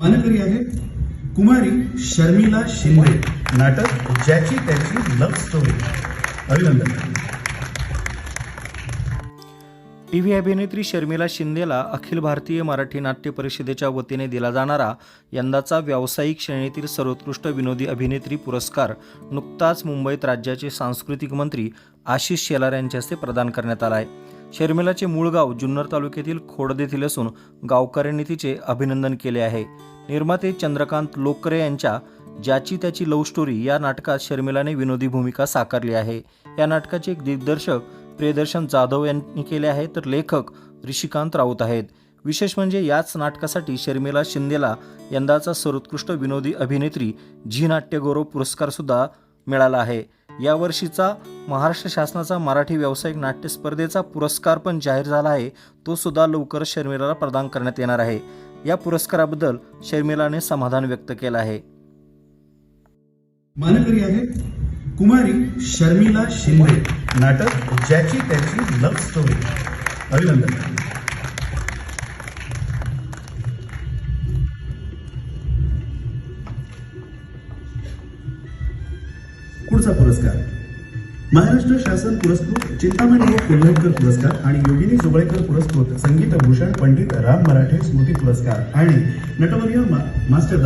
मानकरी आहेत. कुमारी शर्मिला शिंदे नाटक ज्याची त्याची लव्ह स्टोरी अभिनंदन. टीव्ही अभिनेत्री शर्मिला शिंदेला अखिल भारतीय मराठी नाट्य परिषदेच्या वतीने दिला जाणारा यंदाचा व्यावसायिक श्रेणीतील सर्वोत्कृष्ट विनोदी अभिनेत्री पुरस्कार नुकताच मुंबईत राज्याचे सांस्कृतिक मंत्री आशिष शेलार यांच्या हस्ते प्रदान करण्यात आला आहे. शर्मिलाचे मूळ गाव जुन्नर तालुक्यातील खोडद येथील असून गावकऱ्यांनी तिचे अभिनंदन केले आहे. निर्माते चंद्रकांत लोकरे यांच्या ज्याची त्याची लव्ह स्टोरी या नाटकात शर्मिलाने विनोदी भूमिका साकारली आहे. या नाटकाचे एक दिग्दर्शक प्रियदर्शन जाधव यांनी केले आहे तर लेखक ऋषिकांत राऊत आहेत. विशेष म्हणजे याच नाटकासाठी शर्मिला शिंदेला यंदाचा सर्वोत्कृष्ट विनोदी अभिनेत्री झी नाट्यगौरव पुरस्कारसुद्धा मिळाला आहे. यावर्षीचा महाराष्ट्र शासनाचा मराठी व्यावसायिक नाट्य स्पर्धेचा पुरस्कार पण जाहीर झाला आहे. तो सुद्धा लवकरच शर्मिलाला प्रदान करण्यात येणार आहे. या पुरस्काराबद्दल शर्मिलाने समाधान व्यक्त केलं आहे. मानकरी आहेत कुमारी शर्मिला शिंदे. नाटक ज्याची त्याची लव्ह स्टोरी अभिनंदन. पुढचा पुरस्कार. महाराष्ट्र शासन पुरस्कृत चिंतामणी व पुरस्कार आणि योगिनी जोगळेकर पुरस्कृत संगीत भूषण पंडित राम मराठे स्मृती पुरस्कार आणि नटवर्य मा- मास्टर